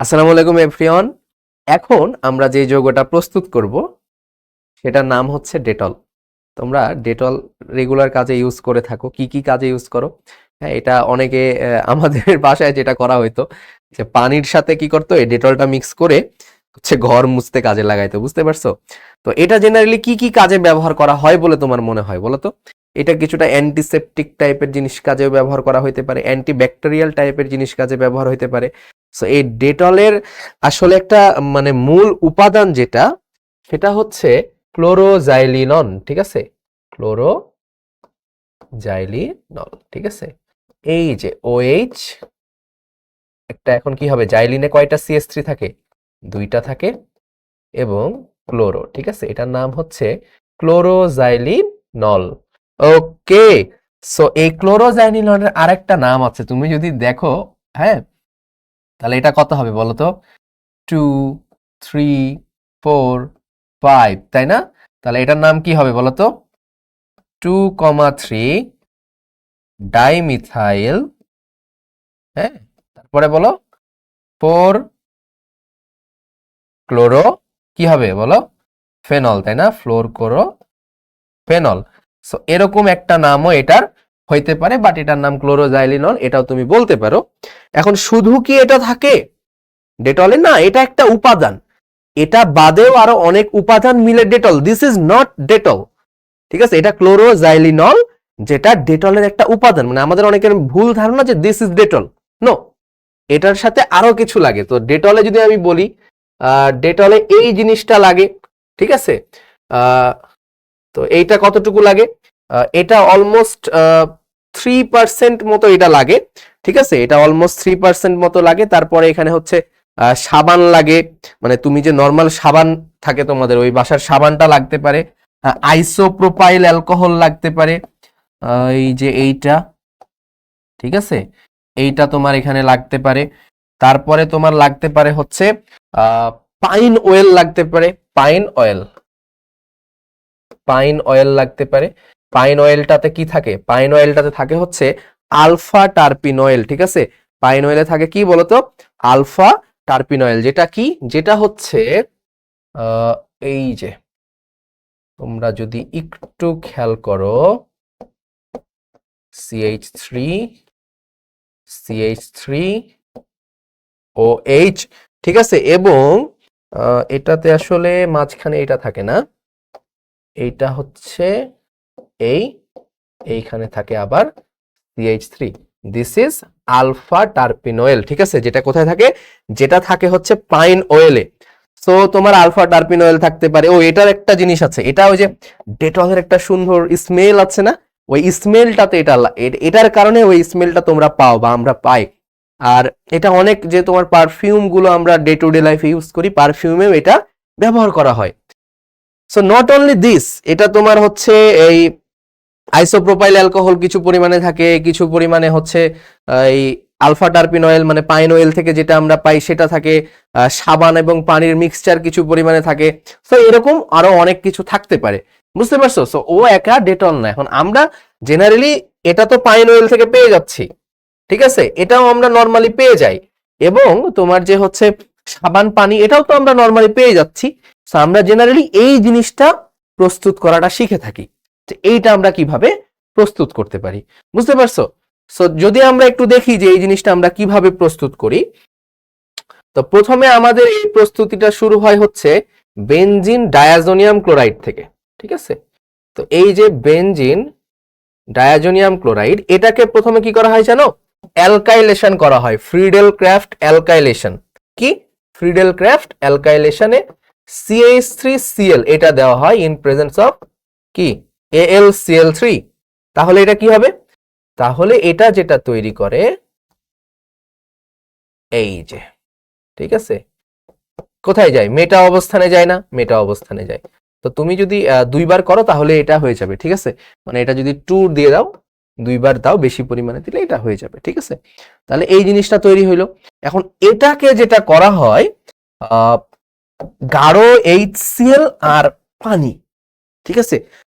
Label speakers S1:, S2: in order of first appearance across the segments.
S1: আসসালামু আলাইকুম, এভরিওয়ান। এখন আমরা যে যৌগটা প্রস্তুত করব, সেটার নাম হচ্ছে ডেটল। তোমরা ডেটল রেগুলার কাজে ইউজ করে থাকো। কি কি কাজে ইউজ করো? হ্যাঁ এটা অনেকে আমাদের বাসায় যেটা করা হইতো, যে পানির সাথে কি করতো? এই ডেটলটা মিক্স করে হচ্ছে ঘর মুছতে কাজে লাগাইতো, বুঝতে পারছ? তো এটা জেনারেলি কি কি কাজে ব্যবহার করা হয় বলে তোমার মনে হয় বলো তো? এটা কিছুটা অ্যান্টিসেপটিক টাইপের জিনিস কাজেও ব্যবহার করা হইতে পারে অ্যান্টিব্যাকটেরিয়াল টাইপের জিনিস কাজে ব্যবহার হইতে পারে। সো এই ডেটলের আসলে একটা মানে মূল উপাদান যেটা, সেটা হচ্ছে ক্লোরোজাইলিনন ঠিক আছে? ক্লোরো জাইলিনল ঠিক আছে? এই যে ওএইচ একটা এখন কি হবে? জাইলিনে কয়টা সিএস থ্রি থাকে? দুইটা থাকে এবং ক্লোরো, ঠিক আছে? এটার নাম হচ্ছে ক্লোরোজাইলিনল। ওকে সো এই ক্লোরোজাইলিনলের আরেকটা নাম আছে। তুমি যদি দেখো হ্যাঁ তাহলে এটা কত হবে বলো তো? টু থ্রি ফোর ফাইভ তাই না? তাহলে এটার নাম কি হবে বলো তো? টু কমা থ্রি ডাইমিথাইল হ্যাঁ? তারপরে বলো ফোর ক্লোরো কি হবে বলো? ফেনল তাই না? ফ্লোর ক্লোরো ফেনল সো এরকম একটা নামও এটার হইতে পারে বাট এটার নাম ক্লোরোজাইলিনল এটাও তুমি বলতে পারো। এখন শুধু কি এটা থাকে? ডেটলে না, এটা একটা উপাদান। এটা বাদেও আরও অনেক উপাদান মিলে Dettol this is not Dettol ঠিক আছে? এটা ক্লোরোজাইলিনল যেটা ডেটলের একটা উপাদান। মানে আমাদের অনেকের ভুল ধারণা যে দিস ইজ ডেটল নো এটার সাথে আরও কিছু লাগে। তো ডেটলে যদি আমি বলি ডেটলে এই জিনিসটা লাগে। ঠিক আছে? তো এইটা কতটুকু লাগে? এটা অলমোস্ট থ্রি পার্সেন্ট মতো এটা লাগে, ঠিক আছে? এটা অলমোস্ট থ্রি পার্সেন্ট মতো লাগে। তারপরে এখানে হচ্ছে সাবান লাগে। মানে তুমি যে নর্মাল সাবান থাকে তোমাদের, ওই বাসার সাবানটা লাগতে পারে। আইসোপ্রোপাইল অ্যালকোহল লাগতে পারে। এই যে এইটা, ঠিক আছে? এইটা তোমার এখানে লাগতে পারে। তারপরে তোমার লাগতে পারে হচ্ছে পাইন অয়েল লাগতে পারে। পাইন অয়েল পাইন অয়েল লাগতে পারে। পাইন অয়েলটাতে কি থাকে? পাইন অয়েলটাতে থাকে হচ্ছে আলফা টার্পিন অয়েল ঠিক আছে? পাইন অয়েলে থাকে কি বলতো? আলফা টার্পিন অয়েল যেটা কি? যেটা হচ্ছে এই যে, তোমরা যদি একটু খেয়াল করো C H three C H three O H ঠিক আছে? এবং এটাতে আসলে মাঝখানে এটা থাকে না? এইটা হচ্ছে এই, এইখানে থাকে আবার C H three this is alpha terpineol ঠিক আছে? যেটা কোথায় থাকে? যেটা থাকে হচ্ছে পাইন অয়েলে সো তোমার আলফা টার্পিন অয়েল থাকতে পারে। ও, এটার একটা জিনিস আছে। এটা ওই যে ডেটলের একটা সুন্দর স্মেল আছে না? ওই স্মেলটাতে এটা এটার কারণে ওই স্মেলটা তোমরা পাও বা আমরা পাই। আর এটা অনেক যে তোমার পারফিউমগুলো আমরা ডে টু ডে লাইফে ইউজ করি পারফিউমেও এটা ব্যবহার করা হয়। সো নট অনলি দিস এটা তোমার হচ্ছে এই আইসোপ্রোপাইল অ্যালকোহল কিছু পরিমাণে থাকে, কিছু পরিমাণে হচ্ছে এই আলফা টার্পিন অয়েল মানে পাইন অয়েল থেকে যেটা আমরা পাই সেটা থাকে সাবান এবং পানির মিক্সচার কিছু পরিমাণে থাকে। সো এরকম আরও অনেক কিছু থাকতে পারে। বুঝতে পারছ? সো ও একা ডেটল না। এখন আমরা জেনারেলি এটা তো পাইন অয়েল থেকে পেয়ে যাচ্ছি। ঠিক আছে? এটাও আমরা নর্মালি পেয়ে যাই। এবং তোমার যে হচ্ছে সাবান, পানি, এটাও তো আমরা নর্মালি পেয়ে যাচ্ছি। আমরা জেনারেলি এই জিনিসটা প্রস্তুত করাটা শিখে থাকি। এইটা আমরা কীভাবে প্রস্তুত করতে পারি? বুঝতে পারছ? সো যদি আমরা একটু দেখি যে এই জিনিসটা আমরা কীভাবে প্রস্তুত করি, তো প্রথমে আমাদের এই প্রস্তুতিটা শুরু হয় হচ্ছে বেনজিন ডায়াজোনিয়াম ক্লোরাইড থেকে, ঠিক আছে? তো এই যে বেনজিন ডায়াজোনিয়াম ক্লোরাইড, এটাকে প্রথমে কি করা হয় জানো? অ্যালকাইলেশন করা হয়, ফ্রিডেল ক্রাফট অ্যালকাইলেশন। কি? Friedel Crafts অ্যালকাইলেশনে C H three C L এটা দেওয়া হয় ইন প্রেজেন্স অফ কি? A L C L three তাহলে এটা কি হবে? তাহলে এটা যেটা তৈরি করে, এই যে, ঠিক আছে? কোথায় যায়? মেটা অবস্থানে যায় না? মেটা অবস্থানে যায়। তো তুমি যদি দুইবার করো তাহলে এটা হয়ে যাবে, ঠিক আছে? মানে এটা যদি টু দিয়ে দাও দুইবার দাও বেশি পরিমাণে দিলে এটা হয়ে যাবে, ঠিক আছে? তাহলে এই জিনিসটা তৈরি হইল। এখন এটাকে যেটা করা হয় গাঢ় এইচসিএল আর পানি, ঠিক আছে?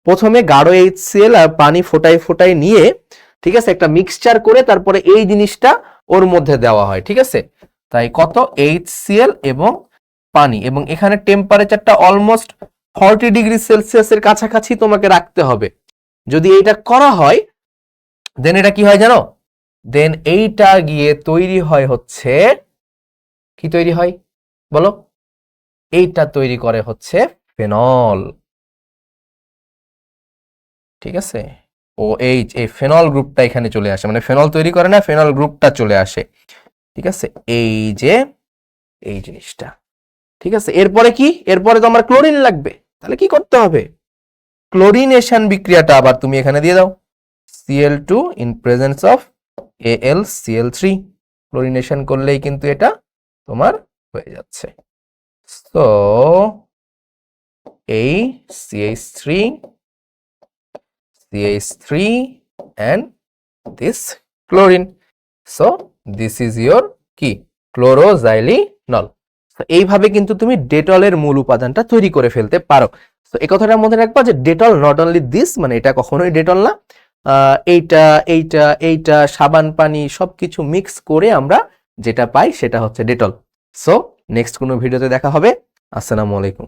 S1: প্রথমে গাঢ় এইচসিএল আর পানি ফোটাই ফোটাই নিয়ে, ঠিক আছে, একটা মিক্সচার করে তারপরে এই জিনিসটা ওর মধ্যে দেওয়া হয়, ঠিক আছে? তাই কত? এইচ সিএল এবং পানি, এবং এখানে টেম্পারেচারটা অলমোস্ট ফর্টি ডিগ্রি সেলসিয়াসের কাছাকাছি তোমাকে রাখতে হবে। যদি এটা করা হয় দেন এটা কি হয় জানো? দেন এইটা গিয়ে তৈরি হয় হচ্ছে, কি তৈরি হয়? বলো। এইটা তৈরি করে হচ্ছে ফেনল ঠিক আছে? ও এইচ এই ফেনল গ্রুপটা এখানে চলে আসে। মানে ফেনল তৈরি করে না ফেনল গ্রুপটা চলে আসে। ঠিক আছে? এই যে, এই জিনিসটা। ঠিক আছে? এরপরে কি? এরপরে তো আমার ক্লোরিন লাগবে। তাহলে কি করতে হবে? ক্লোরিনেশন বিক্রিয়াটা আবার তুমি এখানে দিয়ে দাও। C L two in presence of L C L three chlorination করলেই কিন্তু এটা তোমার হয়ে যাচ্ছে। তো এই C H three C H three and this chlorine so this is your কি ক্লোরোজাইলিনল এইভাবে কিন্তু তুমি ডেটলের মূল উপাদানটা তৈরি করে ফেলতে পারো। তো এই কথাটার মধ্যে রাখবা যে ডেটল নট অনলি দিস মানে এটা কখনোই ডেটল না এইটা এইটা এইটা, সাবান, পানি সবকিছু মিক্স করে আমরা যেটা পাই সেটা হচ্ছে ডেটল সো নেক্সট কোনো ভিডিওতে দেখা হবে। আসসালামু আলাইকুম।